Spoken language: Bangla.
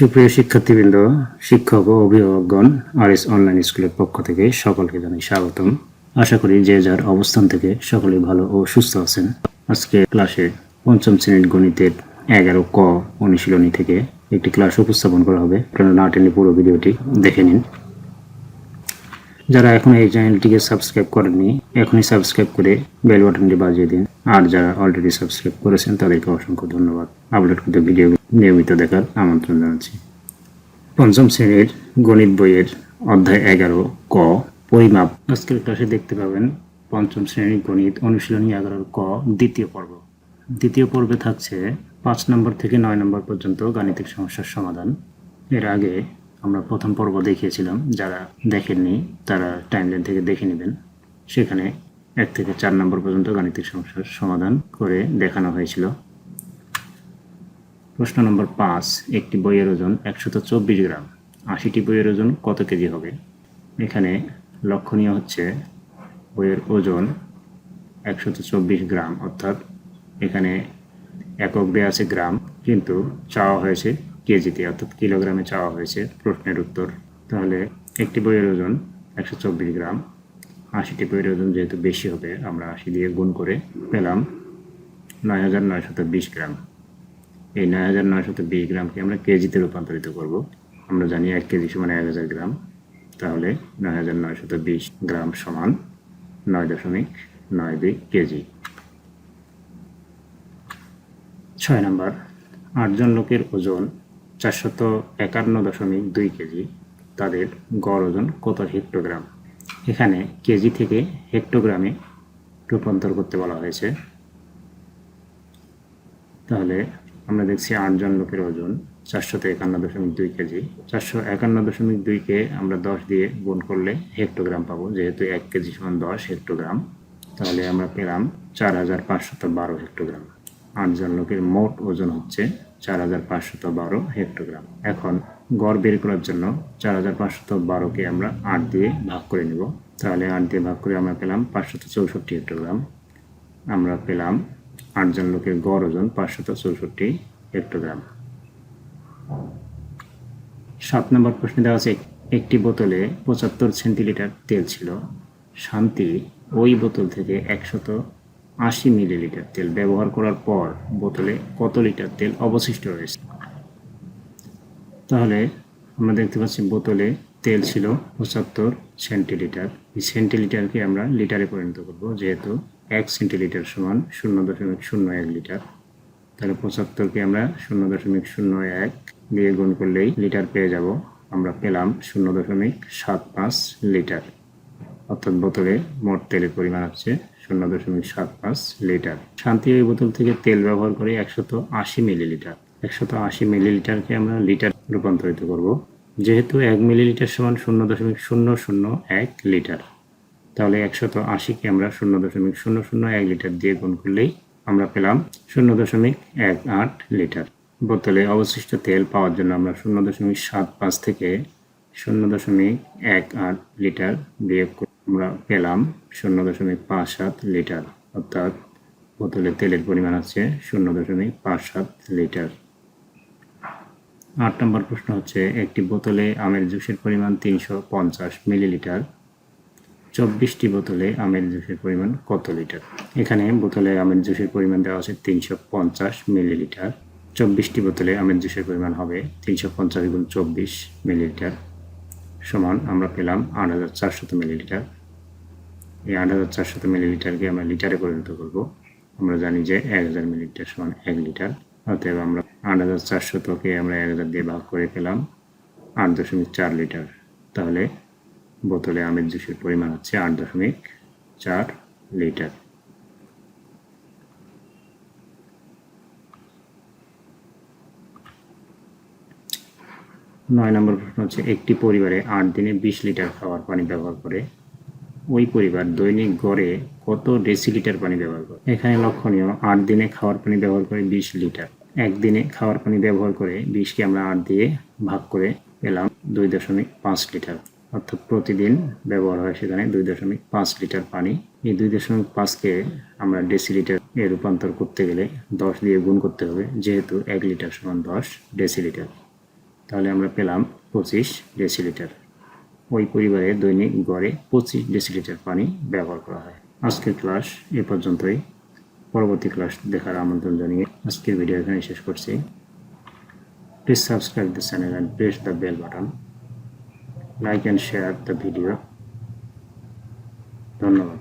সুপ্রিয় শিক্ষার্থীবৃন্দ, শিক্ষক ও অভিভাবকগণ আর এস অনলাইন স্কুলের পক্ষ থেকে সকলকে জানাই স্বাগতম। আশা করি যে যার অবস্থান থেকে সকলে ভালো ও সুস্থ আছেন। আজকে ক্লাসে পঞ্চম শ্রেণির গণিতের এগারো ক অনুশীলনী থেকে একটি ক্লাস উপস্থাপন করা হবে। আপনারা না টেনে পুরো ভিডিওটি দেখে নিন। যারা এখন এই চ্যানেলটিকে সাবস্ক্রাইব করেননি, এখনই সাবস্ক্রাইব করে বেল বাটনটি বাজিয়ে দিন। আর যারা অলরেডি সাবস্ক্রাইব করেছেন, তাদেরকে অসংখ্য ধন্যবাদ। আপলোড করতে ভিডিও নিয়মিত দেখার আমন্ত্রণ জানাচ্ছি। পঞ্চম শ্রেণির গণিত বইয়ের অধ্যায় এগারো ক, পরিমাপ। আজকের ক্লাসে দেখতে পাবেন পঞ্চম শ্রেণির গণিত অনুশীলনী এগারোর ক, দ্বিতীয় পর্ব। দ্বিতীয় পর্বে থাকছে পাঁচ নম্বর থেকে নয় নম্বর পর্যন্ত গাণিতিক সমস্যার সমাধান। এর আগে আমরা প্রথম পর্ব দেখিয়েছিলাম, যারা দেখেননি তারা টাইমলাইন থেকে দেখে নেবেন। সেখানে এক থেকে চার নম্বর পর্যন্ত গাণিতিক সমস্যার সমাধান করে দেখানো হয়েছিল। প্রশ্ন নম্বর পাঁচ, একটি বইয়ের ওজন একশত চব্বিশ গ্রাম, আশিটি বইয়ের ওজন কত কেজি হবে? এখানে লক্ষণীয় হচ্ছে বইয়ের ওজন একশত চব্বিশ গ্রাম, অর্থাৎ এখানে একক দেয়া আছে গ্রাম, কিন্তু চাওয়া হয়েছে কেজিতে অর্থাৎ কিলোগ্রামে চাওয়া হয়েছে প্রশ্নের উত্তর। তাহলে একটি বইয়ের ওজন একশো চব্বিশ গ্রাম। আশিটি বইয়ের ওজন যেহেতু বেশি হবে, আমরা আশি দিয়ে গুণ করে পেলাম নয় হাজার নয়শত বিশ গ্রাম। এই নয় হাজার নয়শত বিশ গ্রামকে আমরা কেজিতে রূপান্তরিত করব। আমরা জানি এক কেজি সমান এক হাজার গ্রাম। তাহলে নয় হাজার নয়শত বিশ গ্রাম সমান নয় দশমিক নয় দুই কেজি। ছয় নম্বর, আটজন লোকের ওজন চারশত একান্ন দশমিক দুই কেজি, তাদের গড় ওজন কত হেক্টোগ্রাম? এখানে কেজি থেকে হেক্টোগ্রামে রূপান্তর করতে বলা হয়েছে। তাহলে আমরা দেখছি আটজন লোকের ওজন চারশত একান্ন দশমিক দুই কেজি। চারশো একান্ন দশমিক দুইকে আমরা দশ দিয়ে গুণ করলে হেক্টোগ্রাম পাবো, যেহেতু এক কেজি সমান দশ হেক্টোগ্রাম। তাহলে আমরা পেলাম চার হাজার পাঁচশত বারো হেক্টোগ্রাম। আটজন লোকের মোট ওজন হচ্ছে চার হাজার পাঁচশত বারো হেক্টোগ্রাম এখন গড় বের করার জন্য চার হাজার পাঁচশত বারোকে আমরা আট দিয়ে ভাগ করে নিব। তাহলে আট দিয়ে ভাগ করে আমরা পেলাম পাঁচশত চৌষট্টি হেক্টোগ্রাম আমরা পেলাম আটজন লোকের গড় ওজন পাঁচশত চৌষট্টি হেক্টোগ্রাম সাত নম্বর প্রশ্নে দেওয়া আছে, একটি বোতলে পঁচাত্তর সেন্টিলিটার তেল ছিল। শান্তি ওই বোতল থেকে একশত আশি মিলিলিটার তেল ব্যবহার করার পর বোতলে কত লিটার তেল অবশিষ্ট রয়েছে? তাহলে আমরা দেখতে পাচ্ছি বোতলে তেল ছিল পঁচাত্তর সেন্টিলিটার। এই সেন্টিলিটারকে আমরা লিটারে পরিণত করব, যেহেতু এক সেন্টিলিটার সমান শূন্য দশমিক শূন্য এক লিটার। তাহলে পঁচাত্তরকে আমরা শূন্য দশমিক শূন্য এক দিয়ে গুণ করলেই লিটার পেয়ে যাব। আমরা পেলাম শূন্য দশমিক সাত পাঁচ লিটার। অর্থাৎ বোতলে মোট তেলের পরিমাণ হচ্ছে শূন্য দশমিক সাত পাঁচ লিটার। শান্তি এই বোতল থেকে তেল ব্যবহার করে একশত আশি মিলিলিটার। একশত আশি মিলিলিটারকে আমরা লিটার রূপান্তরিত করব, যেহেতু এক মিলিলিটার সমান শূন্য দশমিক শূন্য শূন্য এক লিটার। তাহলে একশত আশিকে আমরা শূন্য দশমিক শূন্য শূন্য এক লিটার দিয়ে গুণ করলেই আমরা পেলাম শূন্য দশমিক এক আট লিটার। বোতলে অবশিষ্ট তেল পাওয়ার জন্য আমরা শূন্য দশমিক সাত পাঁচ থেকে শূন্য দশমিক এক আট লিটার বিয়োগ করে। আমরা পেলাম শূন্য দশমিক পাঁচ সাত লিটার, অর্থাৎ বোতলে তেলের পরিমাণ হচ্ছে শূন্য দশমিক পাঁচ সাত লিটার। আট নম্বর প্রশ্ন হচ্ছে, একটি বোতলে আমের জুসের পরিমাণ তিনশো পঞ্চাশ মিলিলিটার, চব্বিশটি বোতলে আমের জুসের পরিমাণ কত লিটার? এখানে বোতলে আমের জুসের পরিমাণ দেওয়া আছে তিনশো পঞ্চাশ মিলিলিটার, চব্বিশটি বোতলে আমের জুসের পরিমাণ হবে তিনশো পঞ্চাশ গুণ চব্বিশ মিলিলিটার, সমান আমরা পেলাম আট হাজার চারশত মিলিলিটার। এই আট হাজার চারশত মিলিলিটারকে আমরা লিটারে পরিণত করব। আমরা জানি যে এক হাজার মিলিলিটার সমান এক লিটার। অতএব আমরা আট হাজার চারশতকে আমরা এক হাজার দিয়ে ভাগ করে পেলাম আট দশমিক চার লিটার। তাহলে বোতলে আমের জুসের পরিমাণ হচ্ছে আট দশমিক চার লিটার। নয় নম্বর প্রশ্ন হচ্ছে, একটি পরিবারে আট দিনে বিশ লিটার খাওয়ার পানি ব্যবহার করে ওই পরিবার দৈনিক গড়ে কত ডেসিলিটার পানি ব্যবহার করে? এখানে লক্ষণীয়, আট দিনে খাওয়ার পানি ব্যবহার করে বিশ লিটার। একদিনে খাওয়ার পানি ব্যবহার করে বিশকে আমরা আট দিয়ে ভাগ করে পেলাম দুই দশমিক পাঁচ লিটার। অর্থাৎ প্রতিদিন ব্যবহার হয় সেখানে দুই দশমিক পাঁচ লিটার পানি। এই দুই দশমিক পাঁচকে আমরা ডেসিলিটার এ রূপান্তর করতে গেলে দশ দিয়ে গুণ করতে হবে, যেহেতু এক লিটার সমান দশ ডেসিলিটার তাহলে আমরা পেলাম পঁচিশ ডেসিলিটার ওই পরিবারে দৈনিক গড়ে পঁচিশ ডেসিলিটার পানি ব্যবহার করা হয়। আজকের ক্লাস এ পর্যন্তই। পরবর্তী ক্লাস দেখার আমন্ত্রণ জানিয়ে আজকের ভিডিও এখানে শেষ করছি। Please subscribe the channel and press the bell button like and share the video ধন্যবাদ।